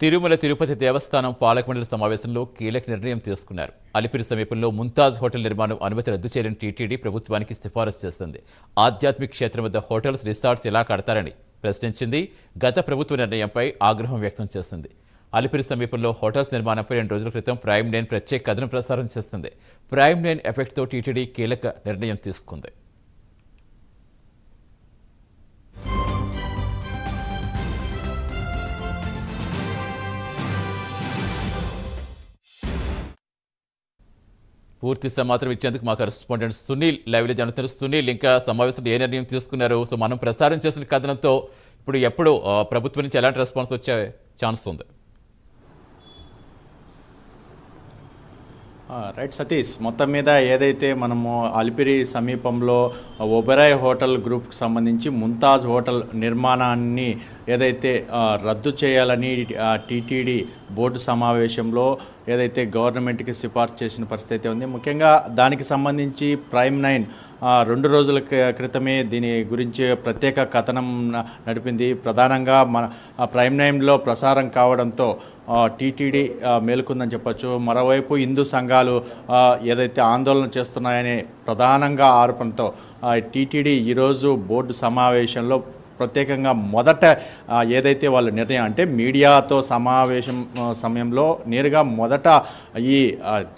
తిరుమల తిరుపతి దేవస్థానం పాలకమండలి సమావేశంలో కీలక నిర్ణయం తీసుకున్నారు. అలిపిరి సమీపంలో ముంతాజ్ హోటల్ నిర్మాణం అనుమతి రద్దు చేయాలని టీటీడీ ప్రభుత్వానికి సిఫారసు చేస్తుంది ఆధ్యాత్మిక క్షేత్రం వద్ద హోటల్స్ రిసార్ట్స్ ఎలా కడతారని ప్రశ్నించింది గత ప్రభుత్వ నిర్ణయంపై ఆగ్రహం వ్యక్తం చేసింది. అలిపిరి సమీపంలో హోటల్స్ నిర్మాణంపై రెండు రోజుల క్రితం ప్రైమ్ లైన్ ప్రత్యేక కథనం ప్రసారం చేస్తుంది ప్రైమ్ లైన్ ఎఫెక్ట్తో టీటీడీ కీలక నిర్ణయం తీసుకుంది. పూర్తి సమాచారం ఇచ్చేందుకు మా కరెస్పాండెంట్ సునీల్ లైవ్లో జరుగుతున్నారు సునీల్ ఇంకా సమావేశంలో ఏ నిర్ణయం తీసుకున్నారు? సో మనం ప్రసారం చేసిన కథనంతో ఇప్పుడు ఎప్పుడు ప్రభుత్వం నుంచి ఎలాంటి రెస్పాన్స్ వచ్చే ఛాన్స్ ఉంది? రైట్ సతీష్ మొత్తం మీద ఏదైతే మనము అలిపిరి సమీపంలో ఒబెరాయ్ హోటల్ గ్రూప్కి సంబంధించి ముంతాజ్ హోటల్ నిర్మాణాన్ని ఏదైతే రద్దు చేయాలని టీటీడీ బోర్డు సమావేశంలో ఏదైతే గవర్నమెంట్కి సిఫార్సు చేసిన పరిస్థితి అయితే ఉంది. ముఖ్యంగా దానికి సంబంధించి ప్రైమ్ నైన్ రెండు రోజుల క్రితమే దీని గురించి ప్రత్యేక కథనం నడిపింది. ప్రధానంగా మన ఆ ప్రైమ్ నైన్లో ప్రసారం కావడంతో టీటీడీ మేలుకుందని చెప్పొచ్చు. మరోవైపు హిందూ సంఘాలు ఏదైతే ఆందోళన చేస్తున్నాయనే ప్రధానంగా ఆరోపణతో టీటీడీ ఈరోజు బోర్డు సమావేశంలో ప్రత్యేకంగా మొదట ఏదైతే వాళ్ళ నిర్ణయం అంటే మీడియాతో సమావేశం సమయంలో నేరుగా మొదట ఈ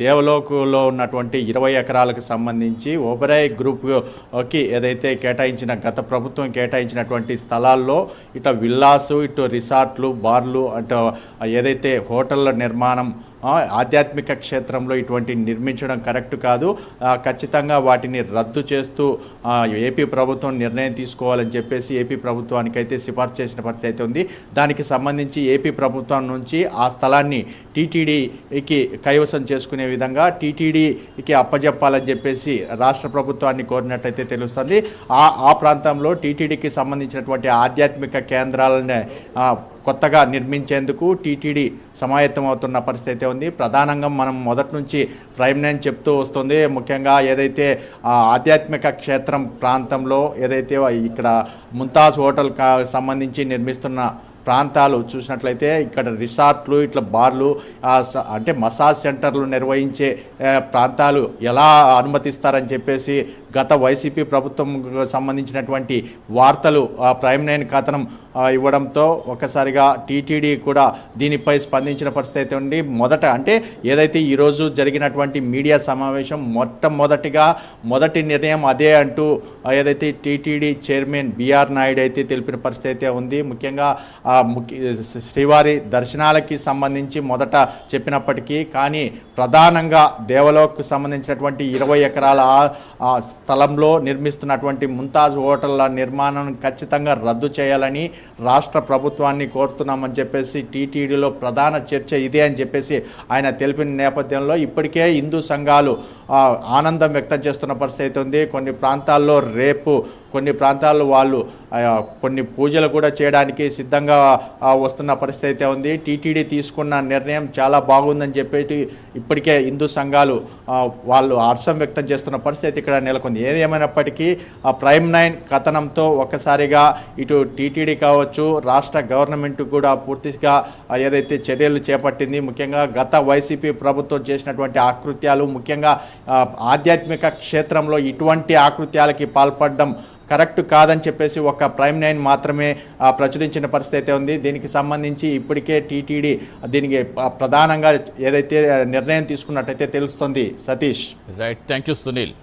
దేవలోకులో ఉన్నటువంటి ఇరవై ఎకరాలకు సంబంధించి ఓబరాయ్ గ్రూప్కి ఏదైతే కేటాయించిన గత ప్రభుత్వం కేటాయించినటువంటి స్థలాల్లో ఇటు విల్లాసు ఇటు రిసార్ట్లు బార్లు అటు ఏదైతే హోటళ్ళ నిర్మాణం ఆధ్యాత్మిక క్షేత్రంలో ఇటువంటి నిర్మించడం కరెక్ట్ కాదు. ఖచ్చితంగా వాటిని రద్దు చేస్తూ ఏపీ ప్రభుత్వం నిర్ణయం తీసుకోవాలని చెప్పేసి ఏపీ ప్రభుత్వానికి అయితే సిఫార్సు చేసిన పరిస్థితి అయితే ఉంది. దానికి సంబంధించి ఏపీ ప్రభుత్వం నుంచి ఆ స్థలాన్ని టీటీడీకి కైవసం చేసుకునే విధంగా టీటీడీకి అప్పజెప్పాలని చెప్పేసి రాష్ట్ర ప్రభుత్వాన్ని కోరినట్టయితే తెలుస్తుంది. ఆ ఆ ప్రాంతంలో టీటీడీకి సంబంధించినటువంటి ఆధ్యాత్మిక కేంద్రాలను కొత్తగా నిర్మించేందుకు టీటీడీ సమాయత్తమవుతున్న పరిస్థితి అయితే ఉంది. ప్రధానంగా మనం మొదటి నుంచి ప్రైమ్ నైన్ చెప్తూ వస్తుంది. ముఖ్యంగా ఏదైతే ఆ, ఆధ్యాత్మిక క్షేత్రం ప్రాంతంలో ఏదైతే ఇక్కడ ముంతాజ్ హోటల్ కా సంబంధించి నిర్మిస్తున్న ప్రాంతాలు చూసినట్లయితే ఇక్కడ రిసార్ట్లు ఇట్లా బార్లు అంటే మసాజ్ సెంటర్లు నిర్వహించే ప్రాంతాలు ఎలా అనుమతిస్తారని చెప్పేసి గత వైసీపీ ప్రభుత్వం సంబంధించినటువంటి వార్తలు ప్రైమ్నైన్ ప్రైమ్ నైన్ కథనం ఇవ్వడంతో ఒక్కసారిగా టీటీడీ కూడా దీనిపై స్పందించిన పరిస్థితి అయితే ఉంది. మొదట అంటే ఏదైతే ఈరోజు జరిగినటువంటి మీడియా సమావేశం మొట్టమొదటిగా మొదటి నిర్ణయం అదే అంటూ ఏదైతే టీటీడీ చైర్మన్ బిఆర్ నాయుడు అయితే తెలిపిన పరిస్థితి అయితే ఉంది. ముఖ్యంగా ముఖ్య శ్రీవారి దర్శనాలకి సంబంధించి మొదట చెప్పినప్పటికీ కానీ ప్రధానంగా దేవలోకి సంబంధించినటువంటి ఇరవై ఎకరాల స్థలంలో నిర్మిస్తున్నటువంటి ముంతాజ్ హోటళ్ళ నిర్మాణం ఖచ్చితంగా రద్దు చేయాలని రాష్ట్ర ప్రభుత్వాన్ని కోరుతున్నామని చెప్పేసి టీటీడీలో ప్రధాన చర్చ ఇదే అని చెప్పేసి ఆయన తెలిపిన నేపథ్యంలో ఇప్పటికే హిందూ సంఘాలు ఆనందం వ్యక్తం చేస్తున్న పరిస్థితి అయితే ఉంది. కొన్ని ప్రాంతాల్లో రేపు కొన్ని ప్రాంతాల్లో వాళ్ళు కొన్ని పూజలు కూడా చేయడానికి సిద్ధంగా వస్తున్న పరిస్థితి అయితే ఉంది. టీటీడీ తీసుకున్న నిర్ణయం చాలా బాగుందని చెప్పేసి ఇప్పటికే హిందూ సంఘాలు వాళ్ళు హర్షం వ్యక్తం చేస్తున్న పరిస్థితి ఇక్కడ నెలకొంది. ఏది ఏమైనప్పటికీ ఆ ప్రైమ్ నైన్ కథనంతో ఒక్కసారిగా ఇటు టీటీడీ కావచ్చు రాష్ట్ర గవర్నమెంట్ కూడా పూర్తిగా ఏదైతే చర్యలు చేపట్టింది ముఖ్యంగా గత వైసీపీ ప్రభుత్వం చేసినటువంటి ఆకృత్యాలు ముఖ్యంగా ఆధ్యాత్మిక క్షేత్రంలో ఇటువంటి ఆకృత్యాలకి పాల్పడడం కరెక్ట్ కాదని చెప్పేసి ఒక ప్రైమ్ నైన్ మాత్రమే ఆ, ప్రచురించిన పరిస్థితి అయితే ఉంది. దీనికి సంబంధించి ఇప్పటికే టీటీడీ దీనికి ప్రధానంగా ఏదైతే నిర్ణయం తీసుకున్నట్టయితే తెలుస్తుంది Satish. Right thank you Sunil